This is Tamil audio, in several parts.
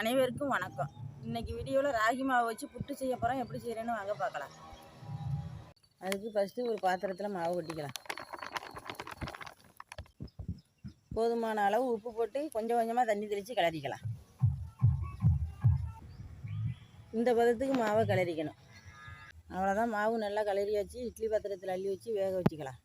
அனைவருக்கும் வணக்கம். இன்னைக்கு வீடியோவில் ராகி மாவு வச்சு புட்டு செய்ய போகிறோம் எப்படி செய்கிறேன்னு வாங்க பார்க்கலாம். அதுக்கு ஃபஸ்ட்டு ஒரு பாத்திரத்தில் மாவு கொட்டிக்கலாம். போதுமான அளவு உப்பு போட்டு கொஞ்சம் கொஞ்சமாக தண்ணி தெளித்து கிளறிக்கலாம். இந்த பதத்துக்கு மாவை கிளறிக்கணும். அவ்வளோதான் மாவு நல்லா கிளறி வச்சு இட்லி பாத்திரத்தில் அள்ளி வச்சு வேக வச்சுக்கலாம்.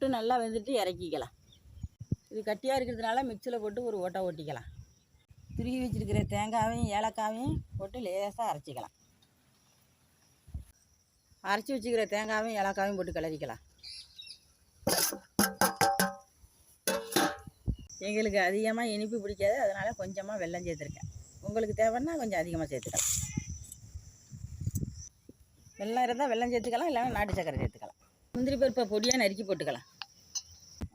புட்டு நல்லா வெந்துட்டு இறக்கிக்கலாம். இது கட்டியாக இருக்கிறதுனால மிக்சியில் போட்டு ஒரு ஓட்டை ஓட்டிக்கலாம். துருகி வச்சுருக்கிற தேங்காவையும் ஏலக்காவையும் போட்டு லேசாக அரைச்சிக்கலாம். அரைச்சி வச்சுக்கிற தேங்காவையும் ஏலக்காவையும் போட்டு கிளறிக்கலாம். எங்களுக்கு அதிகமாக இனிப்பு பிடிக்காது அதனால் கொஞ்சமாக வெள்ளம் சேர்த்துருக்கேன். உங்களுக்கு தேவைன்னா கொஞ்சம் அதிகமாக சேர்த்துக்கலாம். வெள்ளம் இருந்தால் வெள்ளம் சேர்த்துக்கலாம் இல்லைன்னா நாட்டு சக்கரை சேர்த்துக்கலாம். முந்திரி பருப்பை பொடியாக நறுக்கி போட்டுக்கலாம்.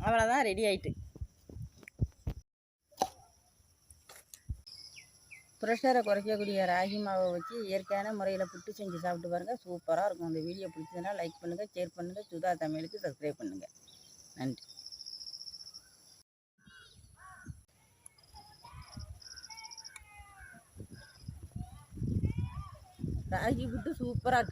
அவ்வளோதான் ரெடி ஆயிட்டு. ப்ரெஷரை குறைக்கக்கூடிய ராகி மாவை வச்சு இயற்கையான முறையில் புட்டு செஞ்சு சாப்பிட்டு பாருங்கள் சூப்பராக இருக்கும். அந்த வீடியோ பிடிச்சதுன்னா லைக் பண்ணுங்கள் ஷேர் பண்ணுங்கள் சுதா தமிழுக்கு சப்ஸ்கிரைப் பண்ணுங்கள் நன்றி. ராகி புட்டு சூப்பராக